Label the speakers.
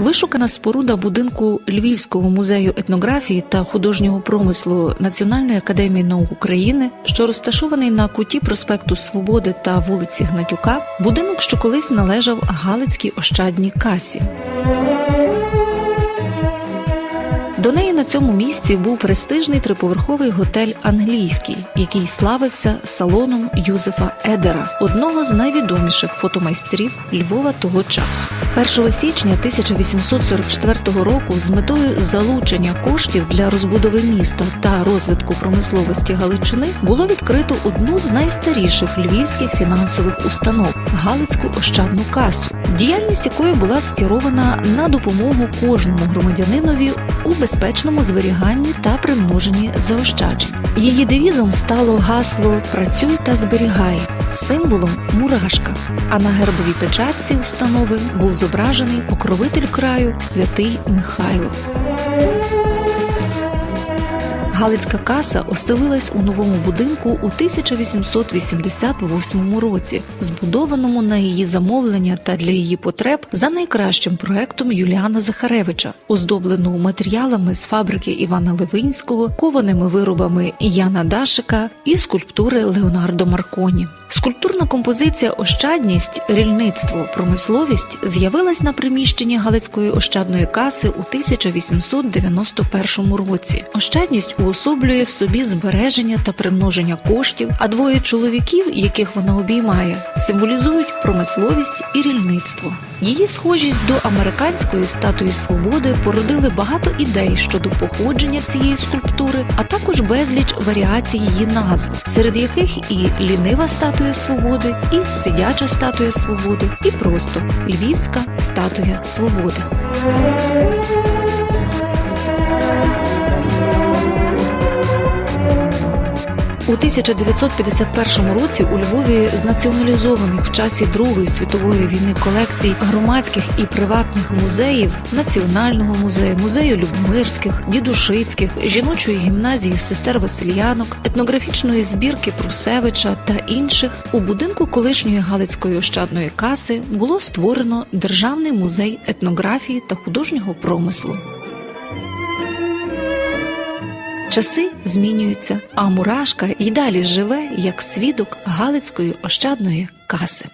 Speaker 1: Вишукана споруда будинку Львівського музею етнографії та художнього промислу Національної академії наук України, що розташований на куті проспекту Свободи та вулиці Гнатюка, будинок, що колись належав Галицькій ощадній касі. До неї на цьому місці був престижний триповерховий готель Англійський, який славився салоном Юзефа Едера, одного з найвідоміших фотомайстрів Львова того часу. 1 січня 1844 року з метою залучення коштів для розбудови міста та розвитку промисловості Галичини було відкрито одну з найстаріших львівських фінансових установ Галицьку ощадну касу, діяльність якої була скерована на допомогу кожному громадянинові у безпечному зберіганні та примноженні заощаджень. Її девізом стало гасло Працюй та зберігай, символом мурашка. А на гербовій печатці установи був зображений покровитель краю святий Михайло. Галицька каса оселилась у новому будинку у 1888 році, збудованому на її замовлення та для її потреб за найкращим проектом Юліана Захаревича, оздобленого матеріалами з фабрики Івана Левинського, кованими виробами Яна Дашика і скульптури Леонардо Марконі. Скульптурна композиція Ощадність, рільництво, промисловість з'явилась на приміщенні Галицької ощадної каси у 1891 році. Ощадність уособлює в собі збереження та примноження коштів, а двоє чоловіків, яких вона обіймає, символізують промисловість і рільництво. Її схожість до американської статуї свободи породили багато ідей щодо походження цієї скульптури, а також безліч варіацій її назв, серед яких і лінива статуя свободи, і сидяча статуя свободи, і просто львівська статуя свободи. У 1951 році у Львові з націоналізованих в часі Другої світової війни колекцій громадських і приватних музеїв, Національного музею, музею Любомирських, Дідушицьких, жіночої гімназії сестер Васильянок, етнографічної збірки Прусевича та інших у будинку колишньої Галицької ощадної каси було створено Державний музей етнографії та художнього промислу. Часи змінюються, а мурашка й далі живе як свідок Галицької ощадної каси.